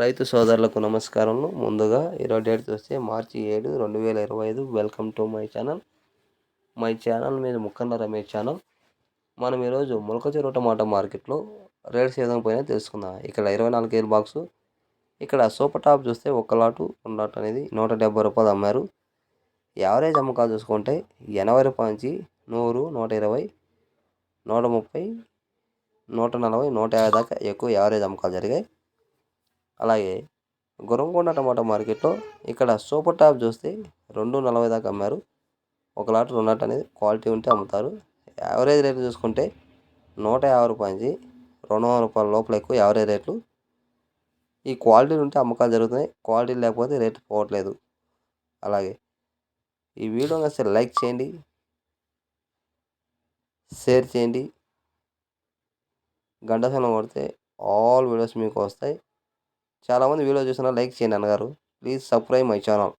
రైతు సోదరులకు నమస్కారములు. ముందుగా ఈరోజు డేట్ చూస్తే మార్చి ఏడు రెండు వేల ఇరవై ఐదు. Welcome to my channel. My channel మీద ముక్కన్న రమేష్ ఛానల్. మనం ఈరోజు మొలకచెరువు టమాటా మార్కెట్లో రేట్స్ ఏదైనా పోయినా తెలుసుకుందాం. ఇక్కడ ఇరవై నాలుగు కేజీ బాక్సు. ఇక్కడ సూపర్ టాప్ చూస్తే ఒక లాటు రెండు లాట్ అనేది నూట డెబ్బై రూపాయలు అమ్మారు. యావరేజ్ అమ్మకాలు చూసుకుంటే ఎనభై రూపాయల నుంచి నూరు నూట ఇరవై నూట ముప్పై నూట నలభై నూట యాభై దాకా ఎక్కువ యావరేజ్ అమ్మకాలు జరిగాయి. అలాగే గురంకొండ టమాటా మార్కెట్లో ఇక్కడ సూపర్ టాప్ చూస్తే రెండు నలభై దాకా అమ్మారు. ఒక లాట్ రెండు లాట్ అనేది క్వాలిటీ ఉంటే అమ్ముతారు. యావరేజ్ రేట్లు చూసుకుంటే నూట యాభై రూపాయల నుంచి రెండు వందల రూపాయల లోపల ఎక్కువ యావరేజ్ రేట్లు. ఈ క్వాలిటీలు ఉంటే అమ్మకాలు జరుగుతున్నాయి. క్వాలిటీ లేకపోతే రేట్ పోవట్లేదు. అలాగే ఈ వీడియో నచ్చితే లైక్ చేయండి షేర్ చేయండి. గంట సమయం కొడితే ఆల్ వీడియోస్ మీకు వస్తాయి. చాలామంది వీడియో చూస్తున్నారు లైక్ చేయండి అన్నగారు. Please subscribe my channel.